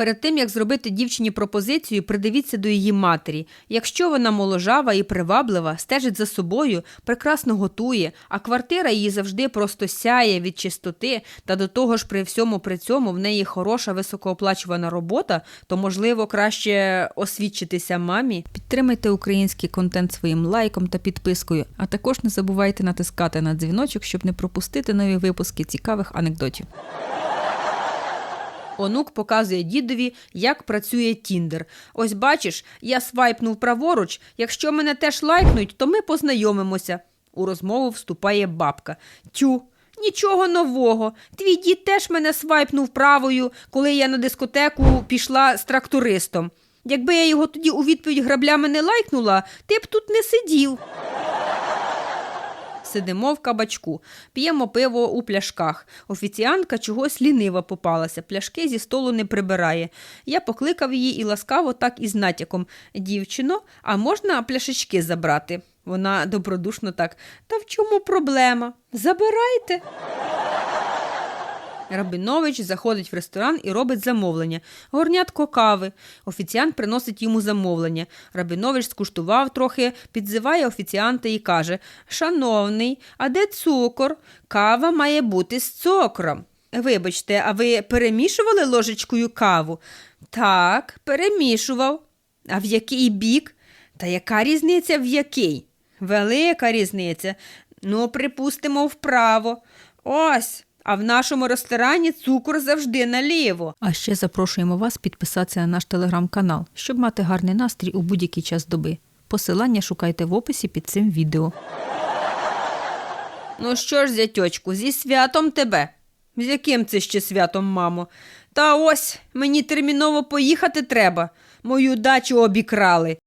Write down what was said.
Перед тим як зробити дівчині пропозицію, придивіться до її матері. Якщо вона моложава і приваблива, стежить за собою, прекрасно готує, а квартира її завжди просто сяє від чистоти, та до того ж при всьому при цьому в неї хороша високооплачувана робота, то можливо краще освідчитися мамі. Підтримайте український контент своїм лайком та підпискою, а також не забувайте натискати на дзвіночок, щоб не пропустити нові випуски цікавих анекдотів. Онук показує дідові, як працює Тіндер. Ось бачиш, я свайпнув праворуч. Якщо мене теж лайкнуть, то ми познайомимося. У розмову вступає бабка. Тю. Нічого нового. Твій дід теж мене свайпнув правою, коли я на дискотеку пішла з трактористом. Якби я його тоді у відповідь граблями не лайкнула, ти б тут не сидів. Сидимо в кабачку, п'ємо пиво у пляшках. Офіціантка чогось лінива попалася, пляшки зі столу не прибирає. Я покликав її і ласкаво так із натяком. Дівчино, а можна пляшечки забрати? Вона добродушно так. Та в чому проблема? Забирайте. Рабинович заходить в ресторан і робить замовлення. Горнятко кави. Офіціант приносить йому замовлення. Рабинович скуштував трохи, підзиває офіціанта і каже: Шановний, а де цукор? Кава має бути з цукром. Вибачте, а ви перемішували ложечкою каву? Так, перемішував. А в який бік? Та яка різниця в який? Велика різниця. Ну, припустимо, вправо. Ось. А в нашому ресторані цукор завжди наліво. А ще запрошуємо вас підписатися на наш телеграм-канал, щоб мати гарний настрій у будь-який час доби. Посилання шукайте в описі під цим відео. Ну що ж, зятьочку, зі святом тебе. З яким це ще святом, мамо? Та ось мені терміново поїхати треба. Мою дачу обікрали.